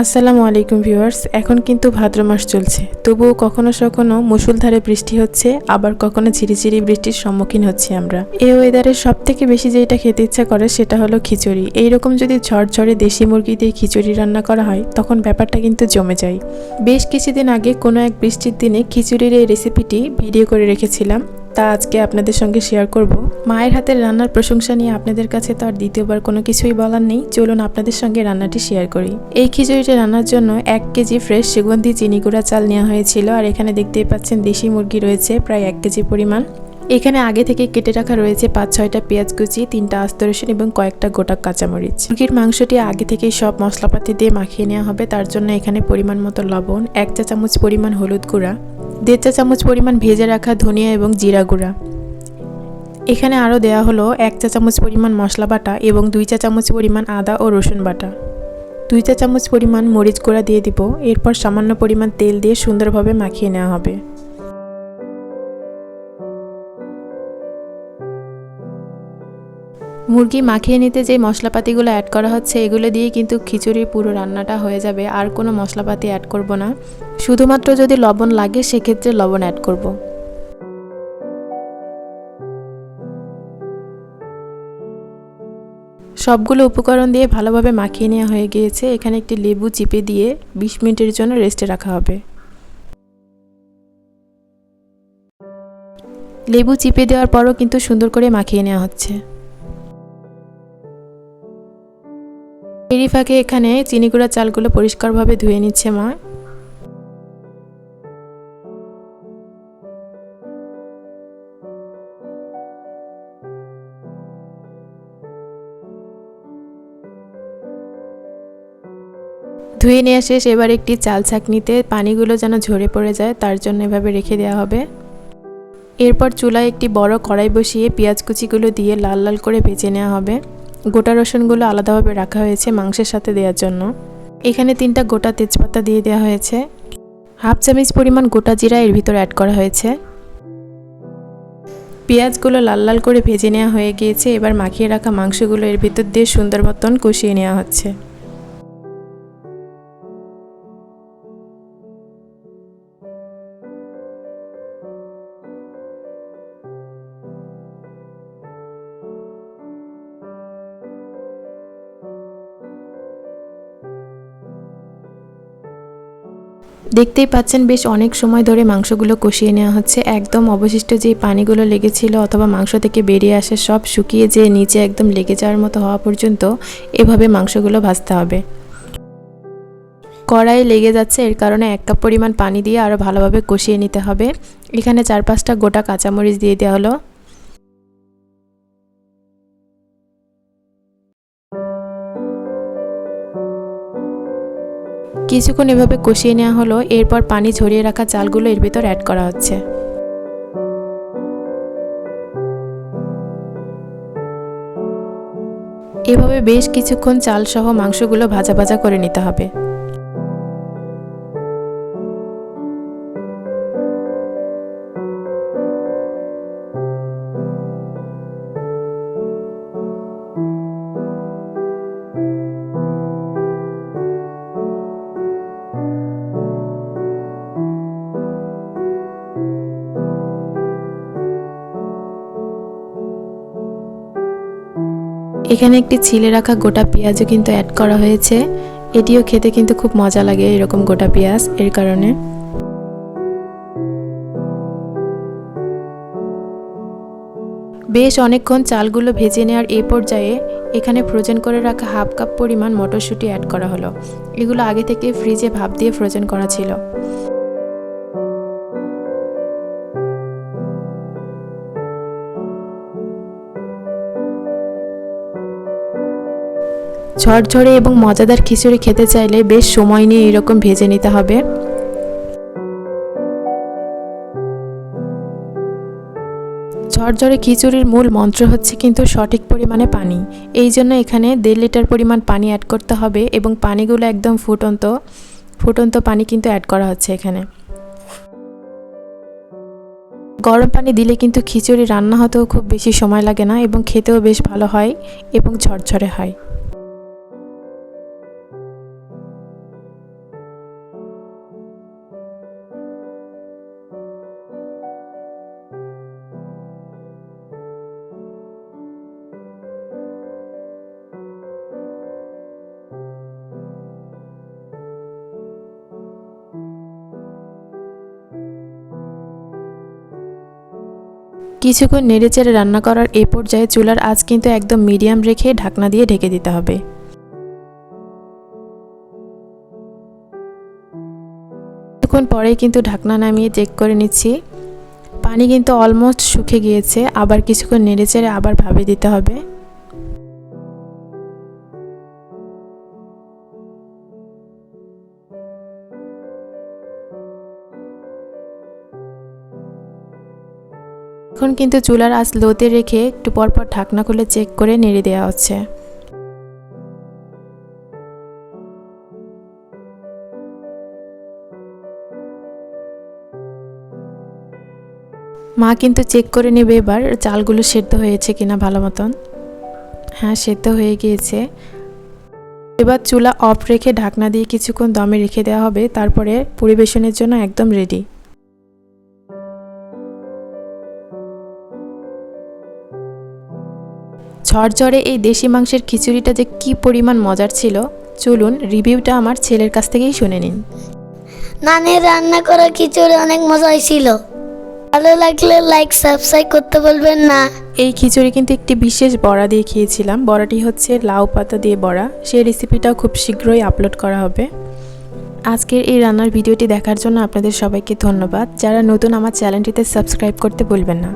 আসসালামু আলাইকুম ভিউয়ার্স, এখন কিন্তু ভাদ্র মাস চলছে। তবুও কখনো কখনো মুসুলধারে বৃষ্টি হচ্ছে, আবার কখনো ঝিরিঝিরি বৃষ্টির সম্মুখীন হচ্ছি আমরা। এই ওয়েদারে সব থেকে বেশি যেটা খেতে ইচ্ছা করে সেটা হলো খিচুড়ি। এইরকম যদি ঝড়ঝড়ে দেশি মুরগি দিয়ে খিচুড়ি রান্না করা হয়, তখন ব্যাপারটা কিন্তু জমে যায়। বেশ কিছুদিন আগে কোনো এক বৃষ্টির দিনে খিচুড়ির এই রেসিপিটি ভিডিও করে রেখেছিলাম। তা আজকে আপনাদের সঙ্গে শেয়ার করব। মায়ের হাতের রান্নার প্রশংসা নিয়ে আপনাদের কাছে তো আর দ্বিতীয়বার কোনো কিছুই বলার নেই। চলুন আপনাদের সঙ্গে রান্নাটি শেয়ার করি। এই খিচুড়িটা রান্নার জন্য এক কেজি ফ্রেশ সুগন্ধি, চিনি গুঁড়া, চাল নেওয়া হয়েছিল। আর এখানে দেখতেই পাচ্ছেন দেশি মুরগি রয়েছে, প্রায় এক কেজি পরিমাণ। এখানে আগে থেকে কেটে রাখা রয়েছে পাঁচ, ছয়টা পেঁয়াজ কুচি, তিনটা আস্ত রসুন এবং কয়েকটা গোটা কাঁচামরিচ। মুরগির মাংসটি আগে থেকেই সব মশলাপাতি দিয়ে মাখিয়ে নেওয়া হবে। তার জন্য এখানে পরিমাণ মতো লবণ, এক চা চামচ পরিমাণ হলুদ গুঁড়া, দেড় চা চামচ পরিমাণ ভেজে রাখা ধনিয়া এবং জিরা গুঁড়া। এখানে আরও দেওয়া হলো এক চা চামচ পরিমাণ মশলা বাটা এবং দুই চা চামচ পরিমাণ আদা ও রসুন বাটা। দুই চা চামচ পরিমাণ মরিচ গুঁড়া দিয়ে দিব। এরপর সামান্য পরিমাণ তেল দিয়ে সুন্দরভাবে মাখিয়ে নেওয়া হবে। মুরগি মাখিয়ে নিতে যে মশলাপাতিগুলো অ্যাড করা হচ্ছে, এগুলো দিয়ে কিন্তু খিচুড়ির পুরো রান্নাটা হয়ে যাবে। আর কোনো মশলাপাতি অ্যাড করব না। শুধুমাত্র যদি লবণ লাগে, সেক্ষেত্রে লবণ অ্যাড করব। সবগুলো উপকরণ দিয়ে ভালোভাবে মাখিয়ে নেওয়া হয়ে গিয়েছে। এখানে একটি লেবু চিপে দিয়ে বিশ মিনিটের জন্য রেস্টে রাখা হবে। লেবু চিপে দেওয়ার পরও কিন্তু সুন্দর করে মাখিয়ে নেওয়া হচ্ছে। এরই ফাঁকে এখানে চিনি গুঁড়া চালগুলো পরিষ্কারভাবে ধুয়ে নিচ্ছে মা। ধুয়ে নেওয়া শেষ, এবার একটি চাল ছাঁকনিতে পানিগুলো যেন ঝরে পড়ে যায়, তার জন্য এভাবে রেখে দেওয়া হবে। এরপর চুলায় একটি বড় কড়াই বসিয়ে পেঁয়াজ কুচিগুলো দিয়ে লাল লাল করে ভেজে নেওয়া হবে। গোটা রসুনগুলো আলাদাভাবে রাখা হয়েছে মাংসের সাথে দেওয়ার জন্য। এখানে তিনটা গোটা তেজপাতা দিয়ে দেওয়া হয়েছে। হাফ চামচ পরিমাণ গোটা জিরা এর ভিতর অ্যাড করা হয়েছে। পেঁয়াজগুলো লাল লাল করে ভেজে নেওয়া হয়ে গিয়েছে। এবার মাখিয়ে রাখা মাংসগুলো এর ভিতর দিয়ে সুন্দর মতন কষিয়ে নেওয়া হচ্ছে। দেখতেই পাচ্ছেন বেশ অনেক সময় ধরে মাংসগুলো কষিয়ে নেওয়া হচ্ছে। একদম অবশিষ্ট যে পানিগুলো লেগেছিল অথবা মাংস থেকে বেরিয়ে আসে সব শুকিয়ে যে নিচে একদম লেগে যাওয়ার মতো হওয়া পর্যন্ত এভাবে মাংসগুলো ভাজতে হবে। কড়াই লেগে যাচ্ছে, এর কারণে এক কাপ পরিমাণ পানি দিয়ে আরও ভালোভাবে কষিয়ে নিতে হবে। এখানে চার পাঁচটা গোটা কাঁচামরিচ দিয়ে দেওয়া হলো। কিছুক্ষণ এভাবে কষিয়ে নেওয়া হলো, এরপর পানি ঝরিয়ে রাখা চালগুলো এর ভিতর অ্যাড করা হচ্ছে। এভাবে বেশ কিছুক্ষণ চালসহ মাংসগুলো ভাজা ভাজা করে নিতে হবে। এখানে একটি ছিলে রাখা গোটা পেঁয়াজও কিন্তু অ্যাড করা হয়েছে। এটিও খেতে কিন্তু খুব মজা লাগে এরকম গোটা পেঁয়াজ, এর কারণে। বেশ অনেকক্ষণ চালগুলো ভেজে নেওয়ার এই পর্যায়ে এখানে ফ্রোজেন করে রাখা হাফ কাপ পরিমাণ মটরশুঁটি অ্যাড করা হলো। এগুলো আগে থেকে ফ্রিজে ভাপ দিয়ে ফ্রোজেন করা ছিল। ঝরঝরে এবং মজাদার খিচুড়ি খেতে চাইলে বেশ সময় নিয়ে এরকম ভেজে নিতে হবে। ঝরঝরে খিচুড়ির মূল মন্ত্র হচ্ছে কিন্তু সঠিক পরিমাণে পানি। এই জন্য এখানে দেড় লিটার পরিমাণ পানি অ্যাড করতে হবে এবং পানিগুলো একদম ফুটন্ত ফুটন্ত পানি কিন্তু অ্যাড করা হচ্ছে এখানে। গরম পানি দিলে কিন্তু খিচুড়ি রান্না হতেও খুব বেশি সময় লাগে না এবং খেতেও বেশ ভালো হয় এবং ঝরঝরে হয়। কিছুক্ষণ নেড়েচেড়ে রান্না করার এ পর্যায়ে চুলার আঁচ কিন্তু একদম মিডিয়াম রেখে ঢাকনা দিয়ে ঢেকে দিতে হবে। কিছুক্ষণ পরেই কিন্তু ঢাকনা নামিয়ে চেক করে নিচ্ছি। পানি কিন্তু অলমোস্ট শুকে গিয়েছে, আবার কিছুক্ষণ নেড়েচেড়ে আবার ভাবে দিতে হবে। এখন কিন্তু চুলার আঁচ লোতে রেখে একটু পরপর ঢাকনা খুলে চেক করে নেড়ে দেওয়া হচ্ছে। মা কিন্তু চেক করে নেবে এবার চালগুলো সেদ্ধ হয়েছে কিনা ভালো মতন। হ্যাঁ সেদ্ধ হয়ে গিয়েছে। এবার চুলা অফ রেখে ঢাকনা দিয়ে কিছুক্ষণ দমে রেখে দেওয়া হবে, তারপরে পরিবেশনের জন্য একদম রেডি ঝরঝরে এই দেশি মাংসের খিচুড়িটা যে কি পরিমাণ মজার ছিল চলুন রিভিউটা আমার ছেলের কাছ থেকেই শুনে নিন। নানের রান্না করা খিচুড়ি অনেক মজা হয়েছিল ভালো লাগলে লাইক সাবস্ক্রাইব করতে বলবেন না। এই খিচুড়ি কিন্তু একটি বিশেষ বড়া দিয়ে খেয়েছিলাম। বড়াটি হচ্ছে লাউ পাতা দিয়ে বড়া। সেই রেসিপিটাও খুব শীঘ্রই আপলোড করা হবে। আজকের এই রান্নার ভিডিওটি দেখার জন্য আপনাদের সবাইকে ধন্যবাদ। যারা নতুন আমার চ্যানেলটিতে সাবস্ক্রাইব করতে ভুলবেন না।